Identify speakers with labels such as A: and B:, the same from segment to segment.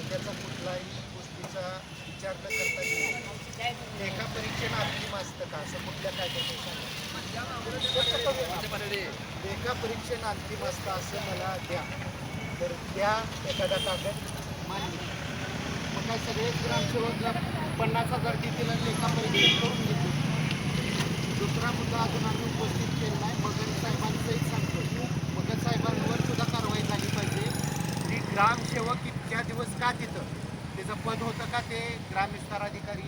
A: कायद्याचा कुठलाही गोष्टीचा विचार न करता येईल लेखा परीक्षेनं अंतिम असतं का असं कुठल्या कायद्याचं सांगा लेखा परीक्षेनं अंतिम असतं असं मला द्या. तर द्या एखादा कागद मान्य. मग काय सगळेच ग्रामसेवकला पन्नास हजार देतील आणि लेखा परीक्षण करून घेतो दुसरा मुद्दा अजून आम्ही उपस्थित केला आहे. मगर साहेबांचंही सांगतो. मगन साहेबांवर सुद्धा कारवाई झाली पाहिजे की ग्रामसेवक इतक्या दिवस का तिथं? त्याचं पद होतं का ते ग्रामविस्तार अधिकारी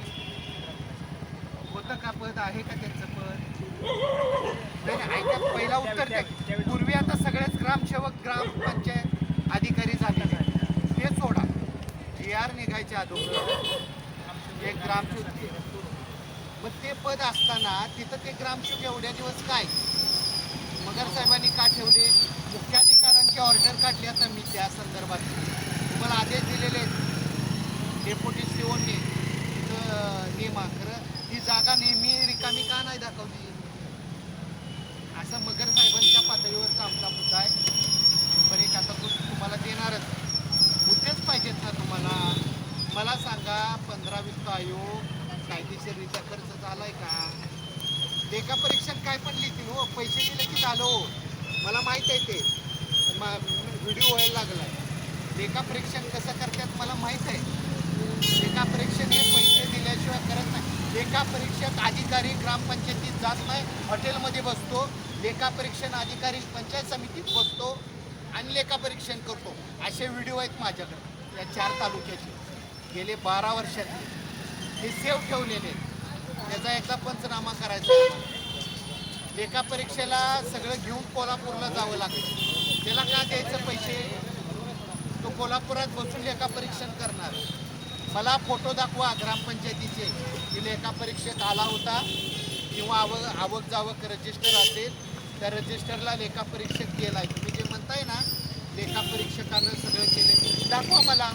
A: होतं का पद? आहे का त्यांचं पद? नाही ऐकत पहिला उत्तर द्या. पूर्वी आता सगळेच ग्रामसेवक ग्रामपंचायत अधिकारी झालेले ते सोडा. जी आर निघायच्या अगोदर एक ग्रामसेवक. मग ते पद असताना तिथं ते ग्रामसेवक एवढ्या दिवस काय मगर साहेबांनी का ठेवले मुख्याधिकाऱ्यांची ऑर्डर काढली आता मी त्या संदर्भात. तुम्हाला आदेश दिलेले आहेत. डेप्युटी सीओनी तिथं नेमा खरं ही जागा नेहमी रिकामी का नाही दाखवली? असं मगर साहेबांच्या पातळीवरचा आमचा मुद्दा आहे. पण एक आता तुम्हाला देणारच. मुद्देच पाहिजेत ना तुम्हाला. मला सांगा पंधरा वित्त आयोग कायदेशीररित्या खर्च झालाय का? लेखा परीक्षण काय पण लिहितील हो. पैसे दिले की झालो हो. मला माहीत आहे ते. व्हिडिओ व्हायला लागलाय. लेखा परीक्षण कसं करतात मला माहीत आहे. लेखा परीक्षण हे पैसे दिल्याशिवाय करत नाही. लेखा परीक्षक अधिकारी ग्रामपंचायतीत जात नाही हॉटेलमध्ये बसतो. लेखा परीक्षण अधिकारी पंचायत समितीत बसतो आणि लेखा परीक्षण करतो. असे व्हिडिओ आहेत माझ्याकडे या चार तालुक्याचे. गेले बारा वर्षात हे सेव ठेवलेले आहेत. त्याचा एकदा पंचनामा करायचा लेखा परीक्षेला सगळं घेऊन कोल्हापूरला जावं लागतं त्याला का द्यायचं पैसे? तो कोल्हापुरात बसून लेखा परीक्षण करणार. मला फोटो दाखवा ग्रामपंचायतीचे. की लेखा परीक्षेत आला होता किंवा आवक आवक जावक रजिस्टर असेल त्या रजिस्टरला लेखा परीक्षक आहे तुम्ही जे म्हणताय ना लेखा परीक्षकानं सगळं केले दाखवा मला.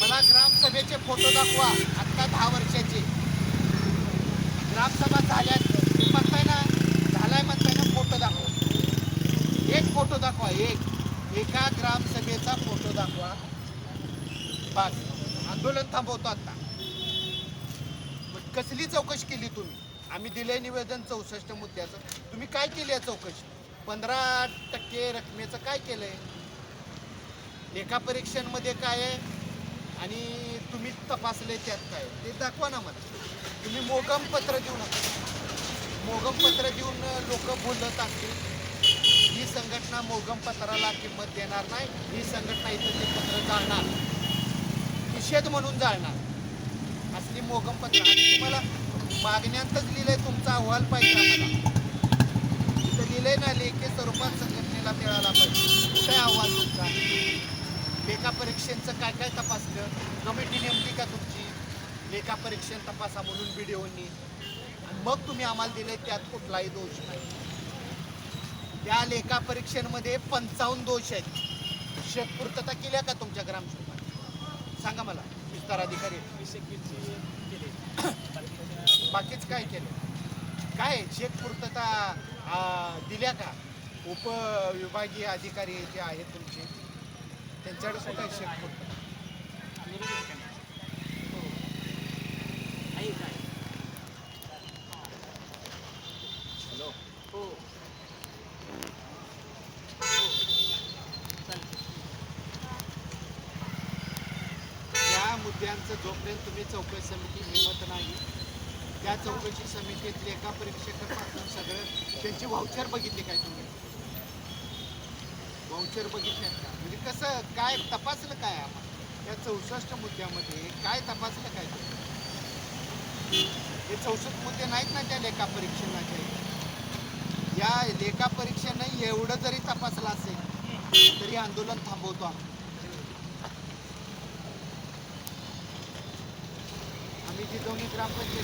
A: मला ग्रामसभेचे फोटो दाखवा आत्ता दहा वर्षाचे. ग्रामसभा झाल्या तुम्ही म्हणताय ना झालाय म्हणताय ना फोटो दाखवा एक फोटो दाखवा एक एका ग्रामसभेचा फोटो दाखवा. पाच आंदोलन थांबवतो आता. मग कसली चौकशी केली तुम्ही? आम्ही दिले निवेदन चौसष्ट मुद्द्याचं. तुम्ही काय केली आहे चौकशी? पंधरा टक्के रकमेचं काय केलंय? लेखा परीक्षांमध्ये काय आहे? आणि तुम्ही तपासले त्यात काय ते दाखवा ना मला. तुम्ही मोगम पत्र देऊ नका. मोगम पत्र देऊन लोक बोलत असतील. ही संघटना मोगम पत्राला किंमत देणार नाही. ही संघटना इथं ते पत्र जाळणार. निषेध म्हणून जाळणार. असली मोगम पत्र. आणि तुम्हाला मागण्यांतच लिहिलंय तुमचा अहवाल पाहिजे आम्हाला. इथं लिहिलंय ना लेखे स्वरूपात संघटनेला मिळाला पाहिजे. कुठे अहवाल तुमचा? लेखा परीक्षेचं काय काय तपासलं? कमिटी नेमली का तुमची? लेखा परीक्षण तपासा म्हणून व्हिडिओनी आणि मग तुम्ही आम्हाला दिले त्यात कुठलाही दोष नाही. त्या लेखा परीक्षेमध्ये पंचावन्न दोष आहेत. शेतपूर्तता केल्या का तुमच्या ग्रामसेवकांनी? सांगा मला विस्तार अधिकारी. बाकीच काय केलं? काय शेतपूर्तता पूर्तता दिल्या का? उपविभागीय अधिकारी जे आहेत तुमचे त्यांच्याकडे सुद्धा शेतपूर्तता मुद्द्यांचं जोपर्यंत तुम्ही चौकशी समिती नेमत नाही त्या चौकशी समितीत लेखा परीक्षकापासून सगळं त्यांची व्हाउचर बघितली काय तुम्ही? व्हाउचर बघितल्यात का? म्हणजे कसं काय तपासलं काय आम्हाला? त्या चौसष्ट मुद्द्यामध्ये काय तपासलं काय तुम्ही? हे चौसष्ट मुद्दे नाहीत ना त्या लेखा परीक्षणाचे. या लेखा परीक्षेनं एवढं जरी तपासलं असेल तरी आंदोलन थांबवतो आम्ही. आम्ही जिजवणी ग्रामपंचायत